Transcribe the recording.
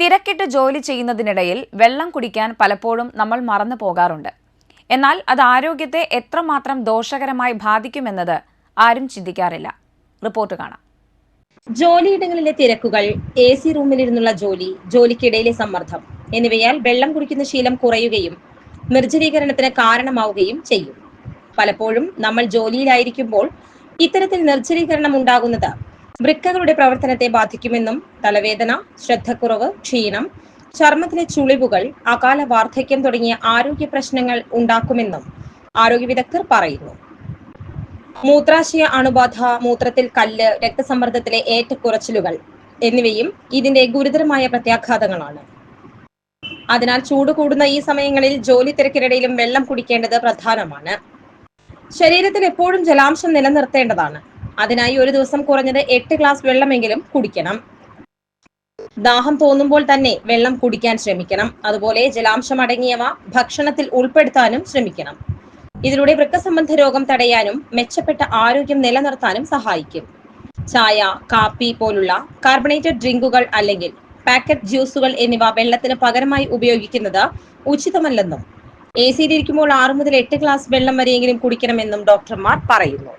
തിരക്കിട്ട് ജോലി ചെയ്യുന്നതിനിടയിൽ വെള്ളം കുടിക്കാൻ പലപ്പോഴും നമ്മൾ മറന്നു പോകാറുണ്ട്. എന്നാൽ അത് ആരോഗ്യത്തെ എത്രമാത്രം ദോഷകരമായി ബാധിക്കുമെന്നത് ആരും ചിന്തിക്കാറില്ല. റിപ്പോർട്ട് കാണാം. ജോലിയിടങ്ങളിലെ തിരക്കുകൾ എ സി റൂമിലിരുന്നുള്ള ജോലി ജോലിക്കിടയിലെ സമ്മർദ്ദം എന്നിവയാൽ വെള്ളം കുടിക്കുന്ന ശീലം കുറയുകയും നിർജലീകരണത്തിന് കാരണമാവുകയും ചെയ്യും. പലപ്പോഴും നമ്മൾ ജോലിയിലായിരിക്കുമ്പോൾ ഇത്തരത്തിൽ നിർജലീകരണം ഉണ്ടാകുന്നത് വൃക്കകളുടെ പ്രവർത്തനത്തെ ബാധിക്കുമെന്നും തലവേദന ശ്രദ്ധക്കുറവ് ക്ഷീണം ചർമ്മത്തിലെ ചുളിവുകൾ അകാല വാർദ്ധക്യം തുടങ്ങിയ ആരോഗ്യ പ്രശ്നങ്ങൾ ഉണ്ടാക്കുമെന്നും ആരോഗ്യ വിദഗ്ധർ പറയുന്നു. മൂത്രാശയ അണുബാധ മൂത്രത്തിൽ കല്ല് രക്തസമ്മർദ്ദത്തിലെ ഏറ്റക്കുറച്ചിലുകൾ എന്നിവയും ഇതിന്റെ ഗുരുതരമായ പ്രത്യാഘാതങ്ങളാണ്. അതിനാൽ ചൂട് കൂടുന്ന ഈ സമയങ്ങളിൽ ജോലി തിരക്കിനിടയിലും വെള്ളം കുടിക്കേണ്ടത് പ്രധാനമാണ്. ശരീരത്തിൽ എപ്പോഴും ജലാംശം നിലനിർത്തേണ്ടതാണ്. അതിനായി ഒരു ദിവസം കുറഞ്ഞത് എട്ട് ഗ്ലാസ് വെള്ളമെങ്കിലും കുടിക്കണം. ദാഹം തോന്നുമ്പോൾ തന്നെ വെള്ളം കുടിക്കാൻ ശ്രമിക്കണം. അതുപോലെ ജലാംശം അടങ്ങിയവ ഭക്ഷണത്തിൽ ഉൾപ്പെടുത്താനും ശ്രമിക്കണം. ഇതിലൂടെ വൃക്കസംബന്ധ രോഗം തടയാനും മെച്ചപ്പെട്ട ആരോഗ്യം നിലനിർത്താനും സഹായിക്കും. ചായ കാപ്പി പോലുള്ള കാർബണേറ്റഡ് ഡ്രിങ്കുകൾ അല്ലെങ്കിൽ പാക്കറ്റ് ജ്യൂസുകൾ എന്നിവ വെള്ളത്തിന് പകരമായി ഉപയോഗിക്കുന്നത് ഉചിതമല്ലെന്നും എ സിയിലിരിക്കുമ്പോൾ ആറ് മുതൽ എട്ട് ഗ്ലാസ് വെള്ളം വരെയെങ്കിലും കുടിക്കണമെന്നും ഡോക്ടർമാർ പറയുന്നു.